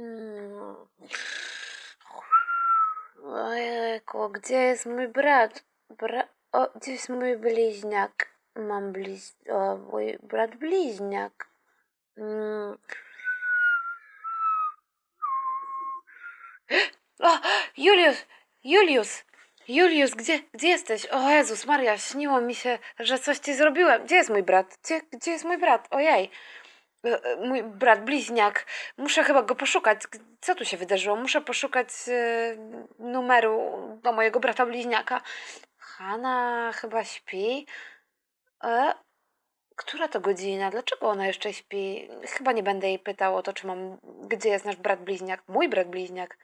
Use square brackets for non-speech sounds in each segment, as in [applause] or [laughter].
Mm. Ojejku, gdzie jest mój brat? Bra... O, gdzie jest mój bliźniak? Mam bliź... O, mój brat bliźniak. Mm. O, Juliusz! Juliusz! Juliusz, gdzie, gdzie jesteś? O Jezus Maria, śniło mi się, że coś ci zrobiłem. Gdzie jest mój brat? Gdzie, gdzie jest mój brat? Ojej. E, e, Mój brat bliźniak. Muszę chyba go poszukać. Co tu się wydarzyło? Muszę poszukać e, numeru do mojego brata bliźniaka. Hanna chyba śpi. E, która to godzina? Dlaczego ona jeszcze śpi? Chyba nie będę jej pytał o to, czy mam. Gdzie jest nasz brat bliźniak? Mój brat bliźniak.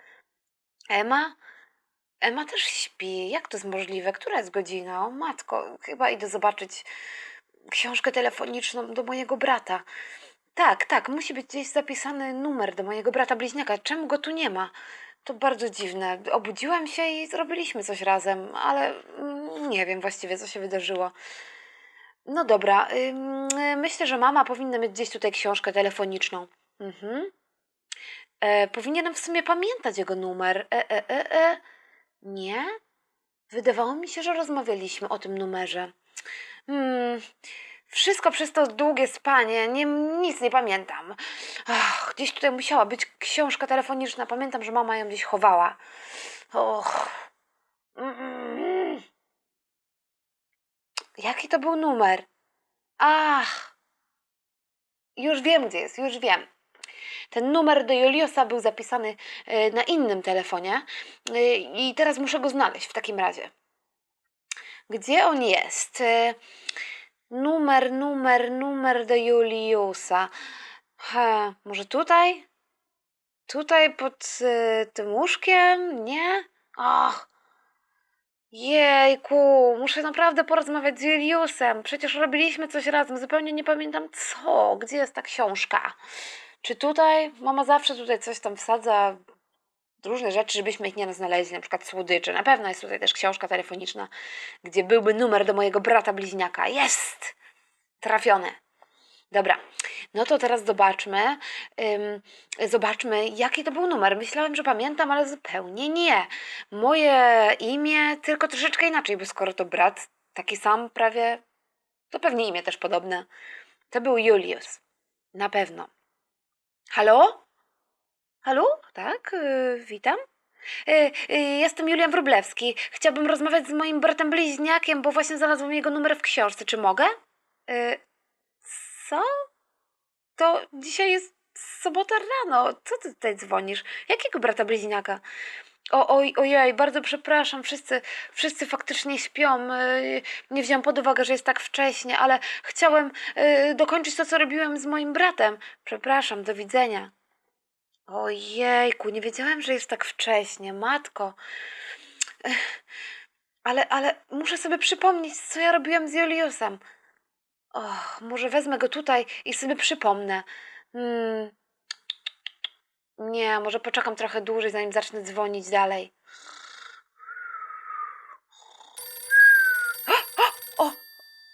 Ema? Ema też śpi. Jak to jest możliwe? Która jest godzina? O matko, chyba idę zobaczyć książkę telefoniczną do mojego brata. Tak, tak, musi być gdzieś zapisany numer do mojego brata bliźniaka. Czemu go tu nie ma? To bardzo dziwne. Obudziłam się i zrobiliśmy coś razem, ale mm, nie wiem właściwie, co się wydarzyło. No dobra, myślę, że mama powinna mieć gdzieś tutaj książkę telefoniczną. Mhm. E, powinienem w sumie pamiętać jego numer. E, e, e, e. Nie? Wydawało mi się, że rozmawialiśmy o tym numerze. Hmm, wszystko przez to długie spanie, nie, nic nie pamiętam. Ach, gdzieś tutaj musiała być książka telefoniczna. Pamiętam, że mama ją gdzieś chowała. Och. Jaki to był numer? Ach. Już wiem, gdzie jest, już wiem. Ten numer do Juliusa był zapisany e, na innym telefonie e, i teraz muszę go znaleźć w takim razie. Gdzie on jest? Numer, numer, numer do Juliusa. Ha, może tutaj? Tutaj pod e, tym łóżkiem? Nie? Ach. Jejku, muszę naprawdę porozmawiać z Juliusem. Przecież robiliśmy coś razem. Zupełnie nie pamiętam co. Gdzie jest ta książka? Czy tutaj? Mama zawsze tutaj coś tam wsadza. Różne rzeczy, żebyśmy ich nie znaleźli, na przykład słodycze. Na pewno jest tutaj też książka telefoniczna, gdzie byłby numer do mojego brata bliźniaka. Jest! Trafione. Dobra, no to teraz zobaczmy, ym, zobaczmy, jaki to był numer. Myślałem, że pamiętam, ale zupełnie nie. Moje imię, tylko troszeczkę inaczej, bo skoro to brat taki sam prawie, to pewnie imię też podobne. To był Julius. Na pewno. Halo? Halo? Tak, yy, witam. Yy, yy, jestem Julian Wróblewski. Chciałbym rozmawiać z moim bratem bliźniakiem, bo właśnie znalazłam jego numer w książce. Czy mogę? Yy, co? To dzisiaj jest sobota rano. Co ty tutaj dzwonisz? Jakiego brata bliźniaka? O, oj, ojej, bardzo przepraszam, wszyscy, wszyscy faktycznie śpią. Yy, Nie wziąłem pod uwagę, że jest tak wcześnie, ale chciałem yy, dokończyć to, co robiłem z moim bratem. Przepraszam, do widzenia. Ojejku, nie wiedziałem, że jest tak wcześnie, matko. Ale, ale muszę sobie przypomnieć, co ja robiłem z Juliusem. Och, może wezmę go tutaj i sobie przypomnę. Hmm. Nie, może poczekam trochę dłużej, zanim zacznę dzwonić dalej. O,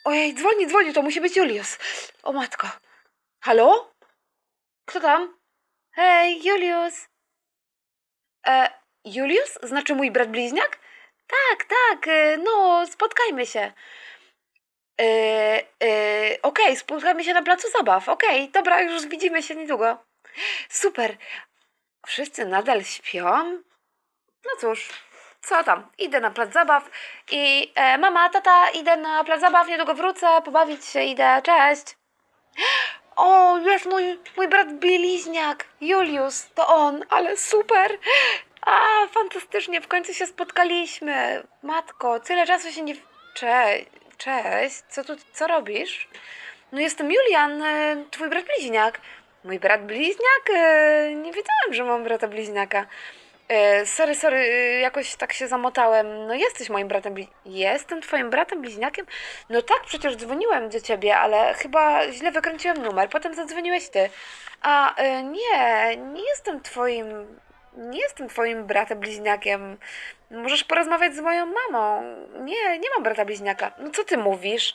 ojej, dzwoni, dzwoni, to musi być Julius. O matko. Halo? Kto tam? Hej, Julius. E, Julius? Znaczy mój brat bliźniak? Tak, tak, e, no, spotkajmy się. E, e, Okej, spotkamy się na placu zabaw. Okej, dobra, już widzimy się niedługo. Super. Wszyscy nadal śpią? No cóż, co tam? Idę na plac zabaw i e, mama, tata, idę na plac zabaw, niedługo wrócę, pobawić się idę. Cześć. O, jest mój, mój brat bliźniak, Julius, to on, ale super. A, fantastycznie, w końcu się spotkaliśmy. Matko, tyle czasu się nie... Cześć, cześć, co tu, co robisz? No jestem Julian, e, twój brat bliźniak. Mój brat bliźniak? E, Nie wiedziałem, że mam brata bliźniaka. E, Sorry, sorry, e, jakoś tak się zamotałem. No jesteś moim bratem. Jestem twoim bratem bliźniakiem? No tak, przecież dzwoniłem do ciebie, ale chyba źle wykręciłem numer. Potem zadzwoniłeś ty. A e, nie, nie jestem twoim... Nie jestem twoim bratem bliźniakiem. Możesz porozmawiać z moją mamą. Nie, nie mam brata bliźniaka. No co ty mówisz?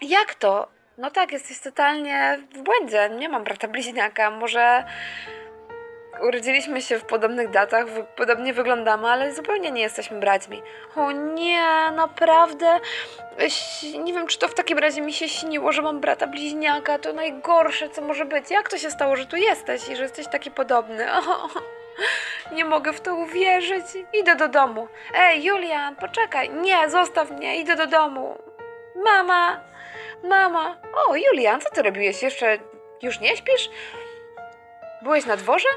Jak to? No tak, jesteś totalnie w błędzie. Nie mam brata bliźniaka. Może. Urodziliśmy się w podobnych datach, podobnie wyglądamy, ale zupełnie nie jesteśmy braćmi. O nie, naprawdę? Nie wiem, czy to w takim razie mi się śniło, że mam brata bliźniaka. To najgorsze, co może być. Jak to się stało, że tu jesteś i że jesteś taki podobny? [laughs] O, nie mogę w to uwierzyć. Idę do domu. Ej, Julian, poczekaj. Nie, zostaw mnie. Idę do domu. Mama, mama. O, Julian, co ty robiłeś? Jeszcze już nie śpisz? Byłeś na dworze?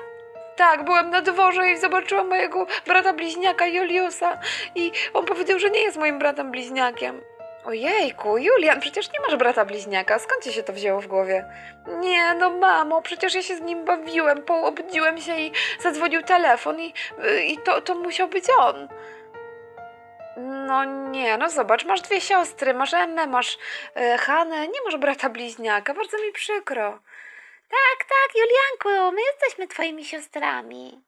Tak, byłem na dworze i zobaczyłam mojego brata bliźniaka Juliusa i on powiedział, że nie jest moim bratem bliźniakiem. Ojejku, Julian, przecież nie masz brata bliźniaka, skąd ci się to wzięło w głowie? Nie, no mamo, przecież ja się z nim bawiłem, poobudziłem się i zadzwonił telefon i, i to, to musiał być on. No nie, no zobacz, masz dwie siostry, masz Emmę, masz e, Hanę, nie masz brata bliźniaka, bardzo mi przykro. Tak, tak, Julianku, my jesteśmy twoimi siostrami.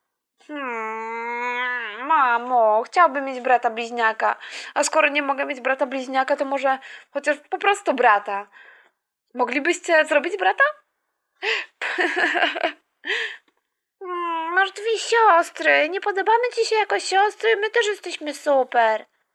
Hmm, mamo, chciałbym mieć brata bliźniaka, a skoro nie mogę mieć brata bliźniaka, to może chociaż po prostu brata. Moglibyście zrobić brata? [laughs] Mm, Masz dwie siostry, nie podobamy ci się jako siostry, my też jesteśmy super.